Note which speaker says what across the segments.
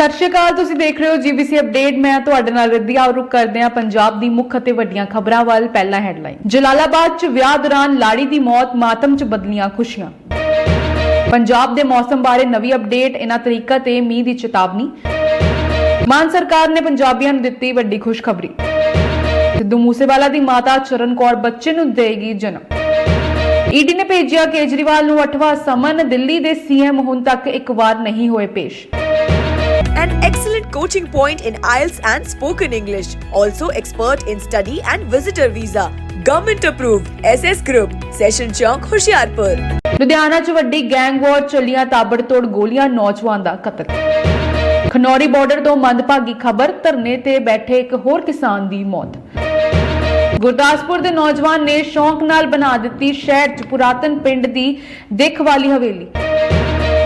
Speaker 1: ਸਤਿ ਸ਼੍ਰੀ ਅਕਾਲ, ਤੁਸੀਂ ਦੇਖ ਰਹੇ ਹੋ ਜੀਬੀਸੀ ਅਪਡੇਟ। ਮੈਂ ਤੁਹਾਡੇ ਨਾਲ ਰਿੱਧੀ, ਆਓ ਰੁਕ ਕਰਦੇ ਹਾਂ ਪੰਜਾਬ ਦੀ ਮੁੱਖ ਅਤੇ ਵੱਡੀਆਂ ਖਬਰਾਂ ਵੱਲ। ਪਹਿਲਾ ਹੈਡਲਾਈਨ, ਜਲਾਲਾਬਾਦ 'ਚ ਵਿਆਹ ਦੌਰਾਨ ਲਾੜੀ ਦੀ ਮੌਤ, ਮਾਤਮ 'ਚ ਬਦਲੀਆਂ ਖੁਸ਼ੀਆਂ। ਪੰਜਾਬ ਦੇ ਮੌਸਮ ਬਾਰੇ ਨਵੀਂ ਅਪਡੇਟ, ਇਹਨਾਂ ਤਰੀਕਾ ਤੇ ਮੀਂਹ ਦੀ ਚੇਤਾਵਨੀ। ਮਾਨ ਸਰਕਾਰ ਨੇ ਪੰਜਾਬੀਆਂ ਨੂੰ ਦਿੱਤੀ ਵੱਡੀ ਖੁਸ਼ਖਬਰੀ। ਸਿੱਧੂ ਮੂਸੇਵਾਲਾ ਦੀ ਮਾਤਾ ਚਰਨ ਕੌਰ ਬੱਚੇ ਨੂੰ ਦੇਗੀ ਜਨਮ। ਈਡੀ ਨੇ ਭੇਜਿਆ ਕੇਜਰੀਵਾਲ ਨੂੰ 8ਵਾਂ ਸਮਨ, ਦਿੱਲੀ ਦੇ ਸੀਐਮ ਹੁਣ ਤੱਕ ਇੱਕ ਵਾਰ ਨਹੀਂ ਹੋਏ ਪੇਸ਼।
Speaker 2: Excellent coaching point in IELTS and spoken English. Also expert in study and visitor visa. Government approved. SS Group. Session Chowk, Hoshiarpur.
Speaker 1: Ludhiana 'ਚ ਵੱਡੀ ਗੈਂਗ ਵਾਰ ਚੱਲੀਆਂ ਤਾਬੜਤੋੜ ਗੋਲੀਆਂ ਨੌਜਵਾਨ ਦਾ ਕਤਲ ਖਨੌਰੀ ਬਾਰਡਰ ਤੋਂ ਮੰਦਭਾਗੀ ਖਬਰ ਧਰਨੇ ਤੇ ਬੈਠੇ ਇੱਕ ਹੋਰ ਕਿਸਾਨ ਦੀ ਮੌਤ ਗੁਰਦਾਸਪੁਰ ਦੇ ਨੌਜਵਾਨ ਨੇ ਸ਼ੌਂਕ ਨਾਲ ਬਣਾ ਦਿੱਤੀ ਸ਼ਹਿਰ 'ਚ ਪੁਰਾਤਨ ਪਿੰਡ ਦੀ ਦੇਖ ਵਾਲੀ ਹਵੇਲੀ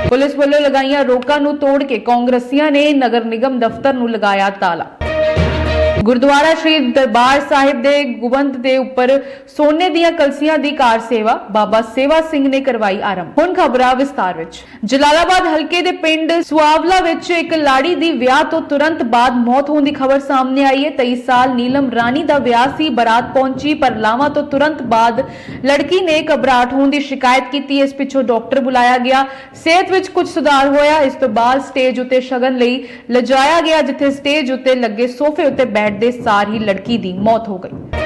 Speaker 1: ਪੁਲਿਸ ਵੱਲੋਂ ਲਗਾਈਆਂ ਰੋਕਾਂ ਨੂੰ ਤੋੜ ਕੇ ਕਾਂਗਰਸੀਆਂ ਨੇ ਨਗਰ ਨਿਗਮ ਦਫ਼ਤਰ ਨੂੰ ਲਗਾਇਆ ਤਾਲਾ। ਗੁਰਦੁਆਰਾ ਸ਼੍ਰੀ ਦਰਬਾਰ ਸਾਹਿਬ ਦੇ ਗੁਬੰਦ ਦੇ ਉੱਪਰ ਸੋਨੇ ਦੀਆਂ ਕਲਸੀਆਂ ਦੀ ਕਾਰ ਸੇਵਾ ਬਾਬਾ ਸੇਵਾ ਸਿੰਘ ਨੇ ਕਰਵਾਈ ਆਰੰਭ। ਹੁਣ ਖਬਰਾਂ ਵਿਸਤਾਰ ਵਿੱਚ। ਜਲਾਲਾਬਾਦ ਹਲਕੇ ਦੇ ਪਿੰਡ ਸੁਆਵਲਾ ਵਿੱਚ ਇੱਕ ਲਾੜੀ ਦੀ ਵਿਆਹ ਤੋਂ ਤੁਰੰਤ ਬਾਅਦ ਮੌਤ ਹੋਣ ਦੀ ਖਬਰ ਸਾਹਮਣੇ ਆਈ ਹੈ। 23 ਸਾਲ ਨੀਲਮ ਰਾਣੀ ਦਾ ਵਿਆਹ ਸੀ, ਬਰਾਤ ਪਹੁੰਚੀ, ਪਰ ਲਾਵਾਂ ਤੋਂ ਤੁਰੰਤ ਬਾਅਦ ਲੜਕੀ ਨੇ ਘਬਰਾਹਟ ਹੋਣ ਦੀ ਸ਼ਿਕਾਇਤ ਕੀਤੀ। ਇਸ ਪਿੱਛੋਂ ਡਾਕਟਰ ਬੁਲਾਇਆ ਗਿਆ। ਸਿਹਤ ਵਿੱਚ ਕੁਝ ਸੁਧਾਰ ਹੋਇਆ। ਇਸ ਤੋਂ ਬਾਅਦ ਸਟੇਜ ਉੱਤੇ ਸ਼ਗਨ ਲਈ ਲਿਜਾਇਆ ਗਿਆ, ਜਿੱਥੇ ਸਟੇਜ ਉੱਤੇ ਲੱਗੇ ਸੋਫੇ ਉੱਤੇ ਬੈਠਦੇ ਸਾਰ ਹੀ ਲੜਕੀ ਦੀ ਮੌਤ ਹੋ ਗਈ।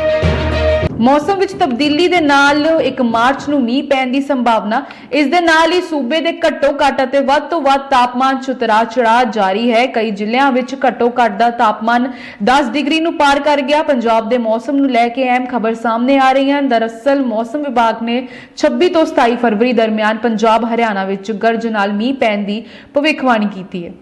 Speaker 1: ਮੌਸਮ ਵਿੱਚ ਤਬਦੀਲੀ ਦੇ ਨਾਲ ਇੱਕ ਮਾਰਚ ਨੂੰ ਮੀਂਹ ਪੈਣ ਦੀ ਸੰਭਾਵਨਾ, ਇਸ ਦੇ ਨਾਲ ਹੀ ਸੂਬੇ ਦੇ ਘੱਟੋ ਘੱਟ ਅਤੇ ਵੱਧ ਤੋਂ ਵੱਧ ਤਾਪਮਾਨ 'ਚ ਉਤਰਾਅ ਚੜਾਅ ਜਾਰੀ ਹੈ। ਕਈ ਜ਼ਿਲ੍ਹਿਆਂ ਵਿੱਚ ਘੱਟੋ ਘੱਟ ਦਾ ਤਾਪਮਾਨ 10 ਡਿਗਰੀ ਨੂੰ ਪਾਰ ਕਰ ਗਿਆ। ਪੰਜਾਬ ਦੇ ਮੌਸਮ ਨੂੰ ਲੈ ਕੇ ਅਹਿਮ ਖਬਰ ਸਾਹਮਣੇ ਆ ਰਹੀ ਹੈ। ਦਰਅਸਲ, ਮੌਸਮ ਵਿਭਾਗ ਨੇ 26 ਤੋਂ 27 ਫਰਵਰੀ ਦਰਮਿਆਨ ਪੰਜਾਬ ਹਰਿਆਣਾ ਵਿੱਚ ਗਰਜ ਨਾਲ ਮੀਂਹ ਪੈਣ ਦੀ ਭਵਿੱਖਬਾਣੀ ਕੀਤੀ ਹੈ।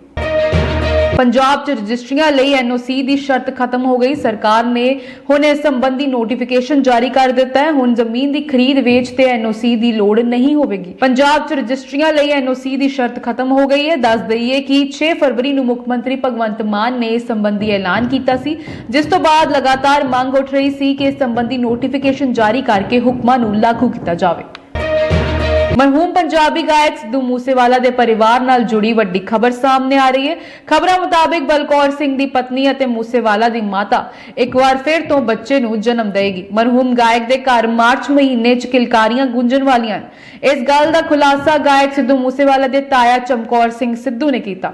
Speaker 1: ਪੰਜਾਬ 'ਚ ਰਜਿਸਟਰੀਆਂ ਲਈ ਐਨਓਸੀ ਦੀ ਸ਼ਰਤ ਖਤਮ ਹੋ ਗਈ। ਸਰਕਾਰ ਨੇ ਹੁਣ ਇਸ ਸੰਬੰਧੀ ਨੋਟੀਫਿਕੇਸ਼ਨ ਜਾਰੀ ਕਰ ਦਿੱਤਾ ਹੈ। ਹੁਣ ਜ਼ਮੀਨ ਦੀ ਖਰੀਦ ਵੇਚ ਤੇ ਐਨਓਸੀ ਦੀ ਲੋੜ ਨਹੀਂ ਹੋਵੇਗੀ। ਪੰਜਾਬ 'ਚ ਰਜਿਸਟਰੀਆਂ ਲਈ ਐਨਓਸੀ ਦੀ ਸ਼ਰਤ ਖਤਮ ਹੋ ਗਈ ਹੈ। ਦੱਸ ਦਈਏ ਕਿ 6 ਫਰਵਰੀ ਨੂੰ ਮੁੱਖ ਮੰਤਰੀ ਭਗਵੰਤ ਮਾਨ ਨੇ ਇਸ ਸੰਬੰਧੀ ਐਲਾਨ ਕੀਤਾ ਸੀ, ਜਿਸ ਤੋਂ ਬਾਅਦ ਲਗਾਤਾਰ ਮੰਗ ਉੱਠ ਰਹੀ ਸੀ ਕਿ ਇਸ ਸੰਬੰਧੀ ਨੋਟੀਫਿਕੇਸ਼ਨ ਜਾਰੀ ਕਰਕੇ ਹੁਕਮਾਂ ਨੂੰ ਲਾਗੂ ਕੀਤਾ ਜਾਵੇ। ਮਰਹੂਮ ਪੰਜਾਬੀ ਗਾਇਕ ਸਿੱਧੂ ਮੂਸੇਵਾਲਾ ਦੇ ਪਰਿਵਾਰ ਨਾਲ ਜੁੜੀ ਵੱਡੀ ਖਬਰ ਸਾਹਮਣੇ ਆ ਰਹੀ ਹੈ। ਖਬਰਾਂ ਮੁਤਾਬਿਕ ਬਲਕੌਰ ਸਿੰਘ ਦੀ ਪਤਨੀ ਅਤੇ ਮੂਸੇਵਾਲਾ ਦੀ ਮਾਤਾ ਇੱਕ ਵਾਰ ਫਿਰ ਤੋਂ ਬੱਚੇ ਨੂੰ ਜਨਮ ਦੇਗੀ। ਮਰਹੂਮ ਗਾਇਕ ਦੇ ਘਰ ਮਾਰਚ ਮਹੀਨੇ 'ਚ ਕਿਲਕਾਰੀਆਂ ਗੂੰਜਣ ਵਾਲੀਆਂ ਇਸ ਗੱਲ ਦਾ ਖੁਲਾਸਾ ਗਾਇਕ ਸਿੱਧੂ ਮੂਸੇਵਾਲਾ ਦੇ ਤਾਇਆ ਚਮਕੌਰ ਸਿੰਘ ਸਿੱਧੂ ਨੇ ਕੀਤਾ।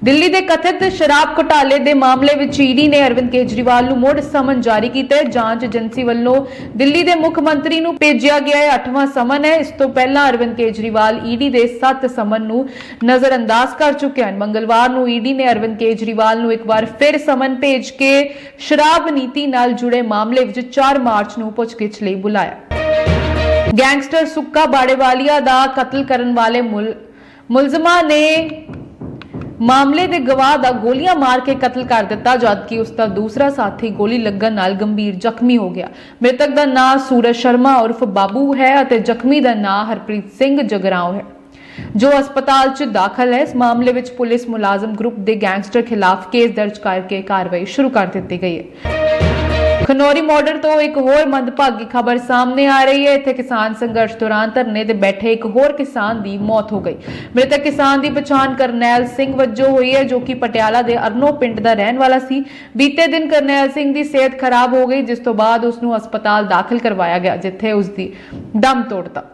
Speaker 1: ਦਿੱਲੀ ਦੇ ਕਥਿਤ ਸ਼ਰਾਬ ਘੁਟਾਲੇ ਦੇ ਮਾਮਲੇ ਵਿੱਚ ਈਡੀ ਨੇ ਅਰਵਿੰਦ ਕੇਜਰੀਵਾਲ ਨੂੰ ਮੁੜ ਸਮਨ ਜਾਰੀ ਕੀਤਾ ਹੈ। ਜਾਂਚ ਏਜੰਸੀ ਵੱਲੋਂ ਦਿੱਲੀ ਦੇ ਮੁੱਖ ਮੰਤਰੀ ਨੂੰ ਭੇਜਿਆ ਗਿਆ ਹੈ। 8ਵਾਂ ਸਮਨ ਹੈ। ਇਸ ਤੋਂ ਪਹਿਲਾਂ ਅਰਵਿੰਦ ਕੇਜਰੀਵਾਲ ਈਡੀ ਦੇ 7 ਸਮਨ ਨੂੰ ਨਜ਼ਰਅੰਦਾਜ਼ ਕਰ ਚੁੱਕੇ ਹਨ। ਮੰਗਲਵਾਰ ਨੂੰ ਈਡੀ ਨੇ ਅਰਵਿੰਦ ਕੇਜਰੀਵਾਲ ਨੂੰ ਇੱਕ ਵਾਰ ਫਿਰ ਸਮਨ ਭੇਜ ਕੇ ਸ਼ਰਾਬ ਨੀਤੀ ਨਾਲ ਜੁੜੇ ਮਾਮਲੇ ਵਿੱਚ 4 ਮਾਰਚ ਨੂੰ ਪੁੱਛਗਿੱਛ ਲਈ ਬੁਲਾਇਆ। ਗੈਂਗਸਟਰ ਸੁੱਕਾ ਬਾੜੇਵਾਲੀਆ ਦਾ ਕਤਲ ਕਰਨ ਵਾਲੇ ਮੁਲਜ਼ਮਾਂ ਨੇ ਮਾਮਲੇ ਦੇ ਗਵਾਹ ਦਾ ਗੋਲੀਆਂ ਮਾਰ ਕੇ ਕਤਲ ਕਰ ਦਿੱਤਾ, ਜਦਕਿ ਉਸ ਦਾ ਦੂਸਰਾ ਸਾਥੀ ਗੋਲੀ ਲੱਗਣ ਨਾਲ ਗੰਭੀਰ ਜ਼ਖਮੀ ਹੋ ਗਿਆ। ਮ੍ਰਿਤਕ ਦਾ ਨਾਂ ਸੂਰਜ ਸ਼ਰਮਾ ਉਰਫ ਬਾਬੂ ਹੈ ਅਤੇ ਜ਼ਖਮੀ ਦਾ ਨਾਂ ਹਰਪ੍ਰੀਤ ਸਿੰਘ ਜਗਰਾਓ ਹੈ। ਜੋ ਹਸਪਤਾਲ 'ਚ ਦਾਖਲ ਹੈ, ਇਸ ਮਾਮਲੇ ਵਿੱਚ ਪੁਲਿਸ ਮੁਲਾਜ਼ਮ ਗਰੁੱਪ ਦੇ ਗੈਂਗਸਟਰ ਖਿਲਾਫ ਕੇਸ ਦਰਜ ਕਰਕੇ ਕਾਰਵਾਈ ਸ਼ੁਰੂ ਕਰ ਦਿੱਤੀ ਗਈ ਹੈ। ਖਨੌਰੀ ਮਾਡਲ ਤੋਂ ਇੱਕ ਹੋਰ ਮੰਦਭਾਗੀ ਖਬਰ ਸਾਹਮਣੇ ਆ ਰਹੀ ਹੈ। ਇੱਥੇ ਕਿਸਾਨ ਸੰਘਰਸ਼ ਦੌਰਾਨ ਧਰਨੇ ਤੇ ਬੈਠੇ ਇੱਕ ਹੋਰ ਕਿਸਾਨ ਦੀ ਮੌਤ ਹੋ ਗਈ। ਮ੍ਰਿਤਕ ਕਿਸਾਨ ਦੀ ਪਛਾਣ ਕਰਨੈਲ ਸਿੰਘ ਵਜੋਂ ਹੋਈ ਹੈ, ਜੋ ਕਿ ਪਟਿਆਲਾ ਦੇ ਅਰਨੋ ਪਿੰਡ ਦਾ ਰਹਿਣ ਵਾਲਾ ਸੀ। ਬੀਤੇ ਦਿਨ ਕਰਨੈਲ ਸਿੰਘ ਦੀ ਸਿਹਤ ਖਰਾਬ ਹੋ ਗਈ, ਜਿਸ ਤੋਂ ਬਾਅਦ ਉਸ ਨੂੰ ਹਸਪਤਾਲ ਦਾਖਲ ਕਰਵਾਇਆ ਗਿਆ, ਜਿੱਥੇ ਉਸ ਦੀ ਦਮ ਤੋੜਤਾ।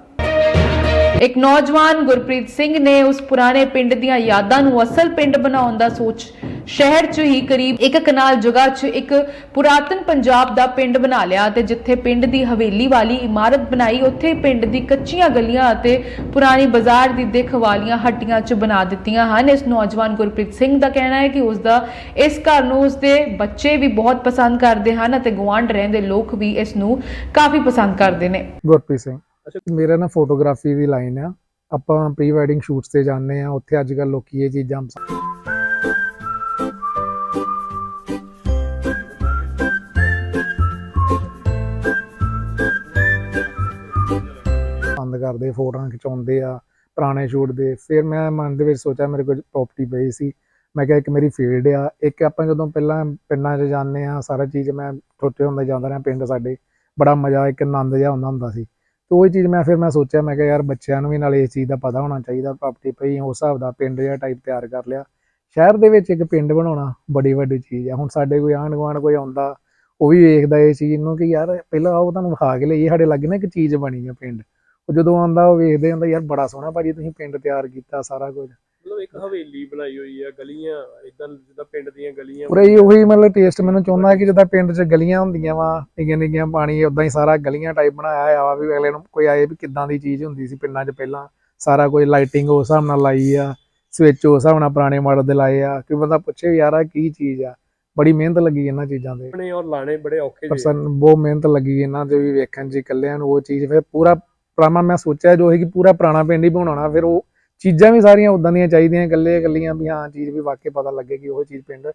Speaker 1: ਇੱਕ ਨੌਜਵਾਨ ਗੁਰਪ੍ਰੀਤ ਸਿੰਘ ਨੇ ਉਸ ਪੁਰਾਣੇ ਪਿੰਡ ਦੀਆਂ ਯਾਦਾਂ ਨੂੰ ਅਸਲ ਪਿੰਡ ਬਣਾਉਣ ਦਾ ਸੋਚ ਸ਼ਹਿਰ 'ਚ ਹੀ ਕਰੀਬ ਇੱਕ ਕਨਾਲ ਜਗ੍ਹਾ 'ਚ ਇੱਕ ਪੁਰਾਤਨ ਪੰਜਾਬ ਦਾ ਪਿੰਡ ਬਣਾ ਲਿਆ ਤੇ ਜਿੱਥੇ ਪਿੰਡ ਦੀ ਹਵੇਲੀ ਵਾਲੀ ਇਮਾਰਤ ਬਣਾਈ ਉੱਥੇ ਪਿੰਡ ਦੀ ਕੱਚੀਆਂ ਗਲੀਆਂ ਅਤੇ ਪੁਰਾਣੀ ਬਾਜ਼ਾਰ ਦੀ ਦਿੱਖ ਵਾਲੀਆਂ ਹੱਟੀਆਂ 'ਚ ਬਣਾ ਦਿੱਤੀਆਂ ਹਨ। ਇਸ ਨੌਜਵਾਨ ਗੁਰਪ੍ਰੀਤ ਸਿੰਘ ਦਾ ਕਹਿਣਾ ਹੈ ਕਿ ਉਸ ਦਾ ਇਸ ਘਰ ਨੂੰ ਉਸ ਦੇ ਬੱਚੇ ਵੀ ਬਹੁਤ ਪਸੰਦ ਕਰਦੇ ਹਨ ਅਤੇ ਗੁਆਂਢ ਰਹਿੰਦੇ ਲੋਕ ਵੀ ਇਸ ਨੂੰ ਕਾਫੀ ਪਸੰਦ ਕਰਦੇ ਨੇ।
Speaker 3: ਗੁਰਪ੍ਰੀਤ ਸਿੰਘ ਮੇਰਾ ਨਾ ਫੋਟੋਗ੍ਰਾਫੀ ਦੀ ਲਾਈਨ ਆ। ਆਪਾਂ ਪ੍ਰੀ ਵੈਡਿੰਗ ਸ਼ੂਟਸ ਤੇ ਜਾਂਦੇ ਆ ਉੱਥੇ ਅੱਜ ਕੱਲ ਲੋਕੀ ਇਹ ਚੀਜ਼ਾਂ ਪਸੰ- ਪਸੰਦ ਕਰਦੇ, ਫੋਟੋਆਂ ਖਿਚਾਉਂਦੇ ਆ, ਪੁਰਾਣੇ ਸ਼ੂਟ ਦੇ। ਫਿਰ ਮੈਂ ਮਨ ਦੇ ਵਿੱਚ ਸੋਚਿਆ ਮੇਰੇ ਕੋਲ ਪ੍ਰੋਪਰਟੀ ਪਈ ਸੀ। ਮੈਂ ਕਿਹਾ ਇੱਕ ਮੇਰੀ ਫੀਲਡ ਆ, ਇੱਕ ਆਪਾਂ ਜਦੋਂ ਪਹਿਲਾਂ ਪਿੰਡਾਂ 'ਚ ਜਾਂਦੇ ਆ ਸਾਰਾ ਚੀਜ਼ ਮੈਂ ਛੋਟੇ ਹੁੰਦੇ ਜਾਂਦਾ ਰਿਹਾ ਪਿੰਡ ਸਾਡੇ। ਬੜਾ ਮਜ਼ਾ, ਇੱਕ ਆਨੰਦ ਜਿਹਾ ਹੁੰਦਾ ਹੁੰਦਾ ਸੀ। ਤੇ ਉਹ ਚੀਜ਼ ਮੈਂ ਫਿਰ ਮੈਂ ਸੋਚਿਆ, ਮੈਂ ਕਿਹਾ ਯਾਰ ਬੱਚਿਆਂ ਨੂੰ ਵੀ ਨਾਲ ਇਸ ਚੀਜ਼ ਦਾ ਪਤਾ ਹੋਣਾ ਚਾਹੀਦਾ ਪ੍ਰਾਪਰਟੀ ਪਈ, ਉਸ ਹਿਸਾਬ ਦਾ ਪਿੰਡ ਜਿਹਾ ਟਾਈਪ ਤਿਆਰ ਕਰ ਲਿਆ। ਸ਼ਹਿਰ ਦੇ ਵਿੱਚ ਇੱਕ ਪਿੰਡ ਬਣਾਉਣਾ ਬੜੀ ਵੱਡੀ ਚੀਜ਼ ਆ। ਹੁਣ ਸਾਡੇ ਕੋਈ ਆਂਢ ਗੁਆਂਢ ਕੋਈ ਆਉਂਦਾ ਉਹ ਵੀ ਵੇਖਦਾ ਇਹ ਚੀਜ਼ ਨੂੰ ਕਿ ਯਾਰ ਪਹਿਲਾਂ ਉਹ ਤੁਹਾਨੂੰ ਵਿਖਾ ਕੇ ਲਈਏ ਸਾਡੇ ਲਾਗੇ ਨਾ ਇੱਕ ਚੀਜ਼ ਬਣੀ ਆ ਪਿੰਡ। ਉਹ ਜਦੋਂ ਆਉਂਦਾ ਉਹ ਵੇਖਦੇ ਹੁੰਦਾ ਯਾਰ ਬੜਾ ਸੋਹਣਾ ਭਾਜੀ ਤੁਸੀਂ ਪਿੰਡ ਤਿਆਰ ਕੀਤਾ ਸਾਰਾ ਕੁਝ।
Speaker 4: ਮਤਲਬ ਇੱਕ ਹਵੇਲੀ ਬਣਾਈ ਹੋਈ ਆ ਗਲੀਆਂ ਇਦਾਂ ਜਿੱਦਾਂ ਪਿੰਡ ਦੀਆਂ ਗਲੀਆਂ
Speaker 3: ਪੂਰਾ ਹੀ ਉਹੀ ਮਤਲਬ ਟੇਸਟ ਮੈਨੂੰ ਚਾਹੁੰਦਾ ਕਿ ਜਿੱਦਾਂ ਪਿੰਡ 'ਚ ਗਲੀਆਂ ਹੁੰਦੀਆਂ ਵਾ ਨਿੱਕੀਆਂ ਨਿੱਕੀਆਂ ਪਾਣੀ ਉਦਾਂ ਹੀ ਸਾਰਾ ਗਲੀਆਂ ਟਾਈਪ ਬਣਾਇਆ ਹੋਇਆ ਵਾ ਵੀ ਅਗਲੇ ਨੂੰ ਕੋਈ ਆਏ ਵੀ ਕਿੱਦਾਂ ਦੀ ਚੀਜ਼ ਹੁੰਦੀ ਸੀ ਪਿੰਡਾਂ 'ਚ ਪਹਿਲਾਂ। ਸਾਰਾ ਕੁਝ ਲਾਈਟਿੰਗ ਉਸ ਹਿਸਾਬ ਨਾਲ ਲਾਈ ਆ ਸਵਿਚ ਉਸ ਹਿਸਾਬ ਨਾਲ ਪੁਰਾਣੇ ਮਾਡਲ ਦੇ ਲਾਏ ਆ ਕਿ ਬੰਦਾ ਪੁੱਛੇ ਯਾਰ ਆ ਕੀ ਚੀਜ਼ ਆ। ਬੜੀ ਮਿਹਨਤ ਲੱਗੀ ਇਹਨਾਂ ਚੀਜ਼ਾਂ ਤੇ।
Speaker 4: ਆਪਣੇ ਔਰ ਲਾਣੇ ਬੜੇ ਔਖੇ ਜਿਹੇ।
Speaker 3: ਪਰਸਨ ਬਹੁਤ ਮਿਹਨਤ ਲੱਗੀ ਇਹਨਾਂ ਤੇ ਵੀ ਵੇਖਣ 'ਚ ਇਕੱਲਿਆਂ ਨੂੰ ਉਹ ਚੀਜ਼। ਫਿਰ ਪੂਰਾ ਪੁਰਾਣਾ ਮੈਂ ਸੋਚਿਆ ਜੋ ਹੈ ਕਿ ਪੂਰਾ ਪੁਰਾਣਾ ਪਿੰਡ ਹੀ ਬਣਾਉਣਾ। ਫਿਰ ਉਹ ਚੀਜ਼ਾਂ ਵੀ ਸਾਰੀਆਂ ਉਦਾਂ ਦੀਆਂ ਚਾਹੀਦੀਆਂ ਇਕੱਲੇ ਇਕੱਲੀਆਂ ਵੀ ਹਾਂ ਚੀਜ਼ ਵੀ ਵਾਕਈ ਪਤਾ ਲੱਗੇ ਕਿ ਉਹ ਚੀਜ਼ ਪਿੰਡ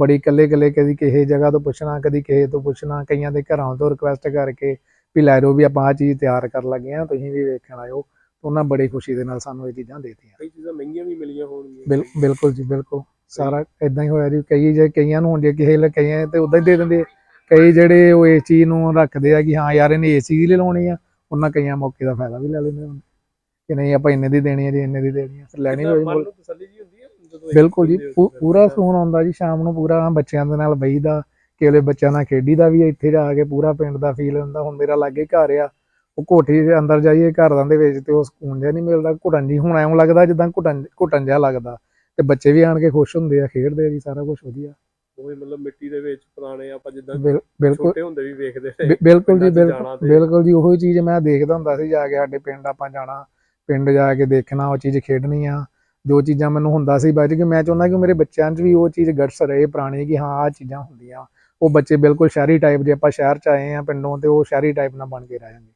Speaker 3: ਬੜੀ ਇਕੱਲੇ ਇਕੱਲੇ ਕਦੀ ਕਿਸੇ ਜਗ੍ਹਾ ਤੋਂ ਪੁੱਛਣਾ ਕਦੀ ਕਿਸੇ ਤੋਂ ਪੁੱਛਣਾ ਕਈਆਂ ਦੇ ਘਰਾਂ ਤੋਂ ਰਿਕੁਐਸਟ ਕਰਕੇ ਵੀ ਲੈ ਜਾਓ ਵੀ ਆਪਾਂ ਆ ਚੀਜ਼ ਤਿਆਰ ਕਰਨ ਲੱਗੇ ਆ ਤੁਸੀਂ ਵੀ ਵੇਖਣ ਆਇਓ। ਉਹਨਾਂ ਬੜੀ ਖੁਸ਼ੀ ਦੇ ਨਾਲ ਸਾਨੂੰ ਇਹ ਚੀਜ਼ਾਂ ਦੇਤੀਆਂ।
Speaker 4: ਕਈ ਚੀਜ਼ਾਂ ਮਹਿੰਗੀਆਂ ਵੀ ਮਿਲੀਆਂ ਹੋਣਗੀਆਂ।
Speaker 3: ਬਿਲ ਬਿਲਕੁਲ ਜੀ ਬਿਲਕੁਲ। ਸਾਰਾ ਇਦਾਂ ਹੀ ਹੋਇਆ ਜੀ। ਕਈ ਜੇ ਕਈਆਂ ਨੂੰ ਜੇ ਕਿਸੇ ਲੇ ਕਈਆਂ ਤੇ ਉਦਾਂ ਹੀ ਦੇ ਦਿੰਦੇ। ਕਈ ਜਿਹੜੇ ਉਹ ਇਸ ਚੀਜ਼ ਨੂੰ ਰੱਖਦੇ ਆ ਕਿ ਹਾਂ ਯਾਰ ਇਹਨੇ ਏਸੀ ਦੀ ਲਾਉਣੀ ਆ ਉਹਨਾਂ ਕਈਆਂ ਮੌਕੇ ਦਾ ਫਾਇਦਾ ਵੀ ਲੈ ਲੈਂਦੇ ਹਨ ਕਿ ਨਹੀਂ ਆਪਾਂ ਇੰਨੇ ਦੀ ਦੇਣੀ ਹੈ ਜੀ ਇੰਨੇ ਦੀ ਦੇਣੀ ਹੈ ਲੈਣੀ ਹੋਈ।
Speaker 4: ਮਨ ਨੂੰ ਤਸੱਲੀ ਜੀ ਹੁੰਦੀ ਹੈ ਜਦੋਂ
Speaker 3: ਬਿਲਕੁਲ ਜੀ? ਪੂਰਾ ਸਕੂਨ ਆਉਂਦਾ ਜੀ ਸ਼ਾਮ ਨੂੰ ਪੂਰਾ ਬੱਚਿਆਂ ਦੇ ਨਾਲ ਬਈਦਾ ਕਿਹੜੇ ਬੱਚਿਆਂ ਨਾਲ ਖੇਡੀਦਾ ਵੀ ਆ, ਇੱਥੇ ਜਾ ਕੇ ਪੂਰਾ ਪਿੰਡ ਦਾ ਫੀਲ ਹੁੰਦਾ। ਹੁਣ ਮੇਰਾ ਲਾਗੇ ਘਰ ਆ ਉਹ ਕੋਠੀ ਦੇ ਅੰਦਰ ਜਾਈਏ ਘਰਾਂ ਦੇ ਵਿੱਚ ਤੇ ਉਹ ਸਕੂਨ ਜਿਹਾ ਨਹੀਂ ਮਿਲਦਾ। ਘੁਟਣ ਜੀ ਹੁਣ ਐਂ ਲੱਗਦਾ ਜਿੱਦਾਂ ਘੁਟਣ ਘੁਟਣ ਜਿਹਾ ਲੱਗਦਾ। ਤੇ ਬੱਚੇ ਵੀ ਆਣ ਕੇ ਖੁਸ਼ ਹੁੰਦੇ ਆ ਖੇਡਦੇ ਆ ਜੀ ਸਾਰਾ ਕੁਝ ਵਧੀਆ।
Speaker 4: ਉਹ ਮਤਲਬ ਮਿੱਟੀ ਦੇ ਵਿੱਚ ਪੁਰਾਣੇ ਆਪਾਂ ਜਿੱਦਾਂ
Speaker 3: ਬਿਲ- ਬਿਲਕੁਲ।
Speaker 4: ਛੋਟੇ ਹੁੰਦੇ ਵੀ ਵੇਖਦੇ
Speaker 3: ਬਿ- ਬਿਲਕੁਲ ਜੀ ਬਿਲਕੁਲ ਜੀ ਉਹੀ ਚੀਜ਼ ਮੈਂ ਦੇਖਦਾ ਹੁੰਦਾ ਸੀ ਜਾ ਕੇ ਸਾਡੇ ਪਿੰਡ ਆਪਾਂ ਜਾਣਾ ਪਿੰਡ ਜਾ ਕੇ ਦੇਖਣਾ ਉਹ ਚੀਜ਼ ਖੇਡਣੀ ਆ। ਜੋ ਚੀਜ਼ਾਂ ਮੈਨੂੰ ਹੁੰਦਾ ਸੀ ਬਾਅਦ ਕਿ ਮੈਂ ਚਾਹੁੰਦਾ ਕਿ ਮੇਰੇ ਬੱਚਿਆਂ 'ਚ ਵੀ ਉਹ ਚੀਜ਼ ਗਟਸ ਰਹੇ ਪੁਰਾਣੀ ਕਿ ਹਾਂ ਆ ਚੀਜ਼ਾਂ ਹੁੰਦੀਆਂ। ਉਹ ਬੱਚੇ ਬਿਲਕੁਲ ਸ਼ਹਿਰੀ ਟਾਈਪ ਜੇ ਆਪਾਂ ਸ਼ਹਿਰ 'ਚ ਆਏ ਆ ਪਿੰਡੋਂ ਤੇ ਉਹ ਸ਼ਹਿਰੀ ਟਾਈਪ ਨਾਲ ਬਣ ਕੇ ਰਹਿਣਗੇ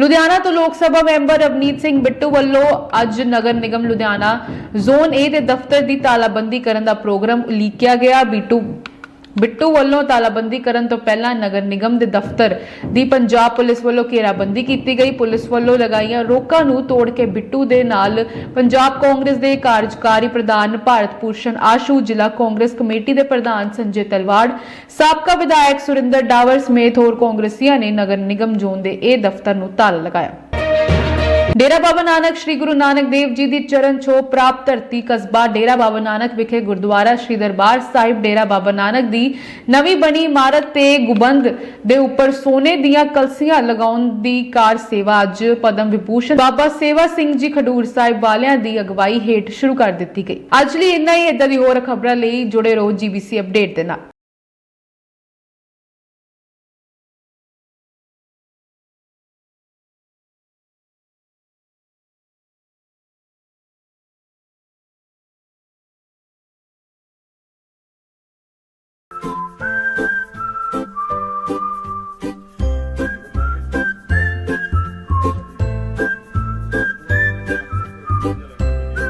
Speaker 1: ਲੁਧਿਆਣਾ ਤੋਂ ਲੋਕ ਸਭਾ ਮੈਂਬਰ ਅਵਨੀਤ ਸਿੰਘ ਬਿੱਟੂ ਵੱਲੋਂ ਅੱਜ ਨਗਰ ਨਿਗਮ ਲੁਧਿਆਣਾ ਜ਼ੋਨ A ਦੇ ਦਫ਼ਤਰ ਦੀ ਤਾਲਾਬੰਦੀ ਕਰਨ ਦਾ ਪ੍ਰੋਗਰਾਮ ਉਲੀਕਿਆ ਗਿਆ। ਬਿੱਟੂ ਬਿੱਟੂ ਵੱਲੋਂ ਤਾਲਾਬੰਦੀ ਕਰਨ ਤੋਂ ਪਹਿਲਾਂ ਨਗਰ ਨਿਗਮ ਦੇ ਦਫ਼ਤਰ ਦੀ ਪੰਜਾਬ ਪੁਲਿਸ ਵੱਲੋਂ ਘੇਰਾਬੰਦੀ ਕੀਤੀ ਗਈ। ਪੁਲਿਸ ਵੱਲੋਂ ਲਗਾਈਆਂ ਰੋਕਾਂ ਨੂੰ ਤੋੜ ਕੇ ਬਿੱਟੂ ਦੇ ਨਾਲ ਪੰਜਾਬ ਕਾਂਗਰਸ ਦੇ ਕਾਰਜਕਾਰੀ ਪ੍ਰਧਾਨ ਭਾਰਤ ਭੂਸ਼ਣ ਆਸ਼ੂ, ਜ਼ਿਲ੍ਹਾ ਕਾਂਗਰਸ ਕਮੇਟੀ ਦੇ ਪ੍ਰਧਾਨ ਸੰਜੇ ਤਲਵਾੜ, ਸਾਬਕਾ ਵਿਧਾਇਕ ਸੁਰਿੰਦਰ ਡਾਵਰ ਸਮੇਤ ਹੋਰ ਕਾਂਗਰਸੀਆਂ ਨੇ ਨਗਰ ਨਿਗਮ ਜ਼ੋਨ ਦੇ ਇਹ ਦਫ਼ਤਰ ਨੂੰ ਤਾਲਾ ਲਗਾਇਆ। ਡੇਰਾ ਬਾਬਾ ਨਾਨਕ ਸ੍ਰੀ ਗੁਰੂ ਨਾਨਕ ਦੇਵ ਜੀ ਦੀ ਚਰਨ ਛੋਹ ਪ੍ਰਾਪਤ ਧਰਤੀ ਕਸਬਾ ਡੇਰਾ ਬਾਬਾ ਨਾਨਕ ਵਿਖੇ ਗੁਰਦੁਆਰਾ ਸ੍ਰੀ ਦਰਬਾਰ ਸਾਹਿਬ ਡੇਰਾ ਬਾਬਾ ਨਾਨਕ ਦੀ ਨਵੀਂ ਬਣੀ ਇਮਾਰਤ ਤੇ ਗੁਬੰਦ ਦੇ ਉੱਪਰ ਸੋਨੇ ਦੀਆਂ ਕਲਸੀਆਂ ਲਗਾਉਣ ਦੀ ਕਾਰ ਸੇਵਾ ਅੱਜ ਪਦਮ ਵਿਭੂਸ਼ਣ ਬਾਬਾ ਸੇਵਾ ਸਿੰਘ ਜੀ ਖਡੂਰ ਸਾਹਿਬ ਵਾਲਿਆਂ ਦੀ ਅਗਵਾਈ ਹੇਠ ਸ਼ੁਰੂ ਕਰ ਦਿੱਤੀ ਗਈ। ਅੱਜ ਲਈ ਇੰਨਾ ਹੀ ਇਦਾਂ ਦੀ ਹੋਰ ਖਬਰਾਂ ਲਈ ਜੁੜੇ ਰਹੋ ਜੀਬੀਸੀ ਅਪਡੇਟ ਦੇ ਨਾਲ।